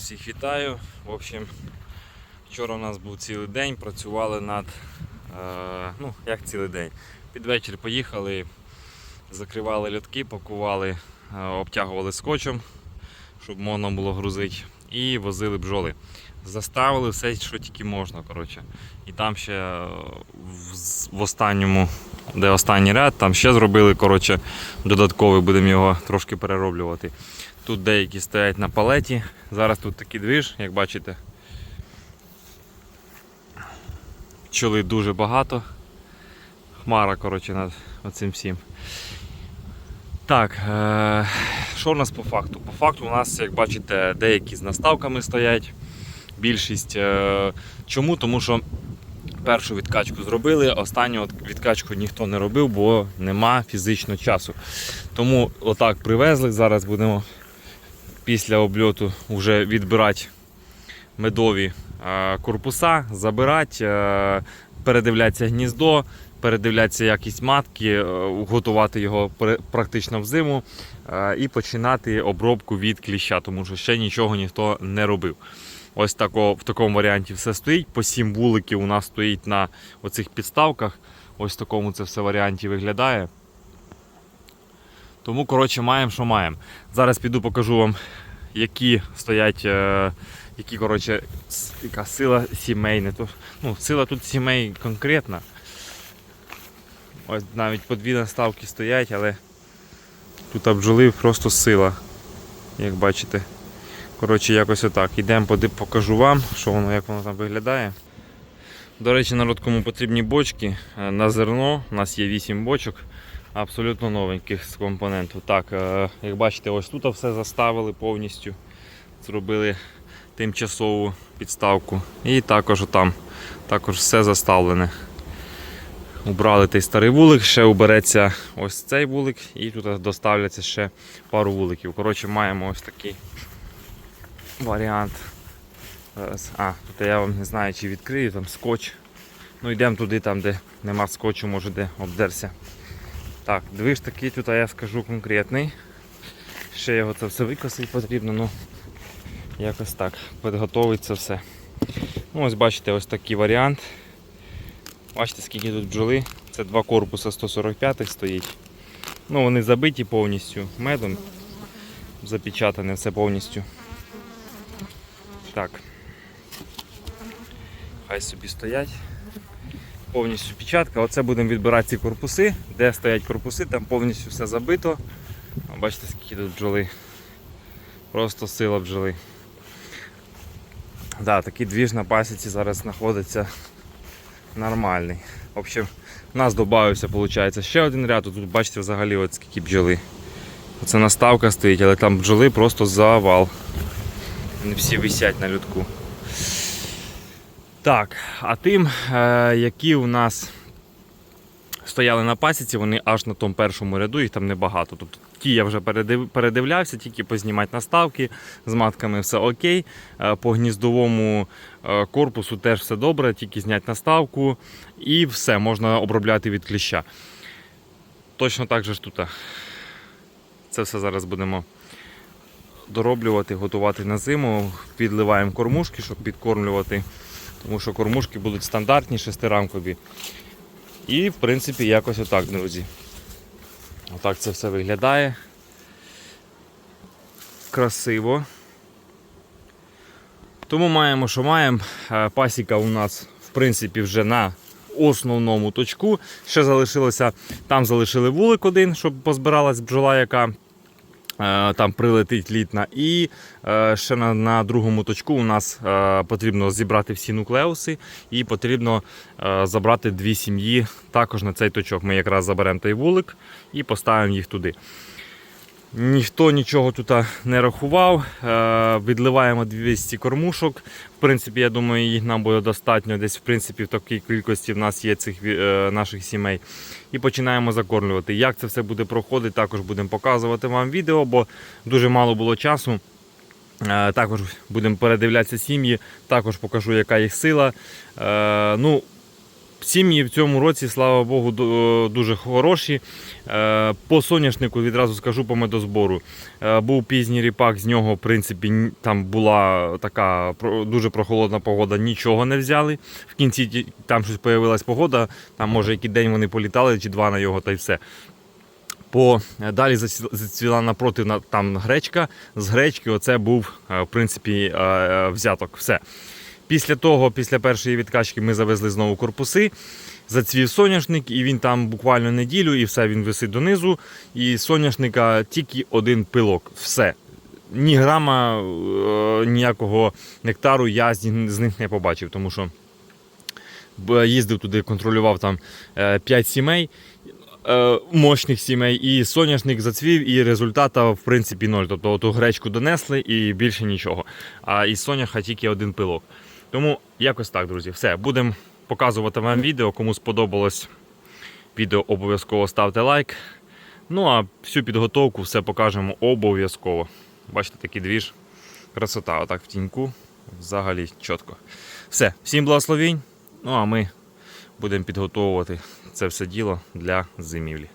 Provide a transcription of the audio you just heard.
вас всіх вітаю. В общем, вчора у нас був цілий день, працювали над. Е, ну, як цілий день. Під вечір поїхали, закривали льотки, пакували, е, обтягували скотчем, щоб можна було грузити, і возили бджоли. Заставили все, що тільки можна. Коротше. І там ще е, в, останньому, де останній ряд, там ще зробили коротше, додатковий, будемо його трошки перероблювати. Тут деякі стоять на палеті. Зараз тут такий двіж, як бачите. Пчоли дуже багато. Хмара, коротше, над оцим всім. Так, е- що у нас по факту? По факту у нас, як бачите, деякі з наставками стоять. Більшість. Е- чому? Тому що першу відкачку зробили, останню відкачку ніхто не робив, бо нема фізично часу. Тому отак привезли. Зараз будемо після обльоту вже відбирати медові е, корпуса, забирати, передивлятися гніздо, передивлятися якість матки, е, готувати його практично в зиму е, і починати обробку від кліща, тому що ще нічого ніхто не робив. Ось тако, в такому варіанті все стоїть. По 7 вуликів у нас стоїть на оцих підставках. Ось в такому це все варіанті виглядає. Тому, коротше, маємо, що маємо. Зараз піду покажу вам, які стоять, е, які, коротше, яка сила сімей. Не то, ну, сила тут сімей конкретна. Ось навіть по дві наставки стоять, але тут бджоли просто сила, як бачите. Коротше, якось отак. Ідемо, покажу вам, що воно, як воно там виглядає. До речі, народ, кому потрібні бочки е, на зерно. У нас є 8 бочок абсолютно новеньких з компоненту. Так, е, як бачите, ось тут все заставили повністю. Зробили тимчасову підставку. І також там також все заставлене. Убрали той старий вулик, ще убереться ось цей вулик і тут доставляться ще пару вуликів. Коротше, маємо ось такий варіант. А, тут я вам не знаю, чи відкрию там скотч. Ну йдемо туди, там, де нема скотчу, може де обдерся. Так, движ такий тут, я скажу конкретний. Ще його це все викосити потрібно, ну якось так. Підготовить це все. Ну, ось бачите, ось такий варіант. Бачите, скільки тут бджоли. Це два корпуси 145 стоїть. Ну, вони забиті повністю медом. Запечатане все повністю. Так. Хай собі стоять. Повністю печатка. Оце будемо відбирати ці корпуси. Де стоять корпуси, там повністю все забито. Бачите, скільки тут бджоли. Просто сила бджоли. Да, такий двіж на пасіці зараз знаходиться нормальний. В общем, у нас додався, виходить, ще один ряд. Тут бачите взагалі от скільки бджоли. Оце наставка стоїть, але там бджоли просто завал. Вони всі висять на лютку. Так, а тим, е, які у нас стояли на пасіці, вони аж на тому першому ряду, їх там небагато. Тобто ті я вже передив, передивлявся, тільки познімати наставки, з матками все окей. Е, По гніздовому е, корпусу теж все добре, тільки зняти наставку і все, можна обробляти від кліща. Точно так же ж тут. Це все зараз будемо дороблювати, готувати на зиму. Підливаємо кормушки, щоб підкормлювати. Тому що кормушки будуть стандартні, шестирамкові. І, в принципі, якось отак, друзі. Отак це все виглядає. Красиво. Тому маємо, що маємо. Е, Пасіка у нас, в принципі, вже на основному точку. Ще залишилося, там залишили вулик один, щоб позбиралась бджола, яка там прилетить літна. І е, ще на, на другому точку у нас е, потрібно зібрати всі нуклеуси і потрібно е, забрати дві сім'ї також на цей точок. Ми якраз заберемо той вулик і поставимо їх туди. Ніхто нічого тут не рахував. Е, Відливаємо 200 кормушок. В принципі, я думаю, їх нам буде достатньо. Десь в принципі в такій кількості в нас є цих е, наших сімей. І починаємо закормлювати. Як це все буде проходити, також будемо показувати вам відео, бо дуже мало було часу. Е, Також будемо передивлятися сім'ї, також покажу, яка їх сила. Ну, Сім'ї в цьому році, слава Богу, дуже хороші. Е, По соняшнику відразу скажу по медозбору. Е, Був пізній ріпак, з нього, в принципі, там була така дуже прохолодна погода, нічого не взяли. В кінці там щось появилась погода, там може який день вони політали, чи два на його, та й все. По е, далі зацвіла напроти там гречка. З гречки оце був е, в принципі е, е, взяток. Все. Після того, після першої відкачки, ми завезли знову корпуси. Зацвів соняшник, і він там буквально неділю, і все він висить донизу. І соняшника тільки один пилок. Все. Ні грама е, ніякого нектару я з, них- не побачив, тому що їздив туди, контролював там 5 сімей е, мощних сімей, і соняшник зацвів, і результата в принципі ноль. Тобто оту гречку донесли і більше нічого. А із соняха тільки один пилок. Тому якось так, друзі. Все, будемо показувати вам відео. Кому сподобалось відео, обов'язково ставте лайк. Ну а всю підготовку все покажемо обов'язково. Бачите, такий двіж. Красота, отак в тіньку. Взагалі чітко. Все, всім благословінь. Ну а ми будемо підготовувати це все діло для зимівлі.